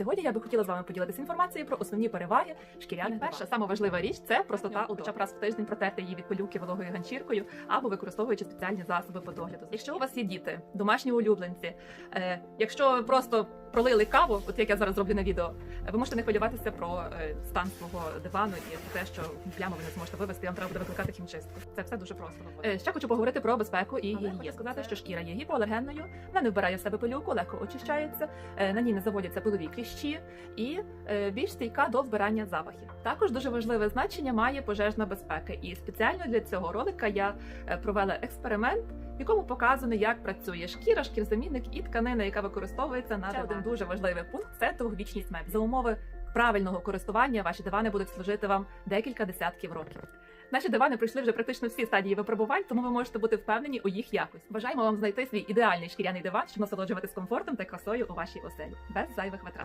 Сьогодні я би хотіла з вами поділитися інформацією про основні переваги шкіряних Перша, сама важлива річ це простота у хоча б раз в тиждень протерти її від пилюки вологою ганчіркою або використовуючи спеціальні засоби по догляду. Якщо у вас є діти, домашні улюбленці, е, якщо просто пролили каву, от як я зараз роблю на відео, ви можете не хвилюватися про е, стан свого дивану і про те, що плями ви не зможете вивести, вам треба буде викликати хімчистку. Це все дуже просто. Е, ще хочу поговорити про безпеку і гігієну. хочу Сказати, що шкіра є гіпоалергенною, вона не вбирає в себе пилюку, легко очищається, е, на ній не заводяться пилові кліщі і е, більш стійка до вбирання запахів. Також дуже важливе значення має пожежна безпека, і спеціально для цього ролика я е, провела експеримент, в якому показано, як працює шкіра, шкірзамінник і тканина, яка використовується на Ще один один дуже важливий пункт це довговічність меблів. За умови правильного користування ваші дивани будуть служити вам декілька десятків років. Наші дивани пройшли вже практично всі стадії випробувань, тому ви можете бути впевнені у їх якості. Бажаємо вам знайти свій ідеальний шкіряний диван, щоб насолоджуватись комфортом та красою у вашій оселі без зайвих витрат.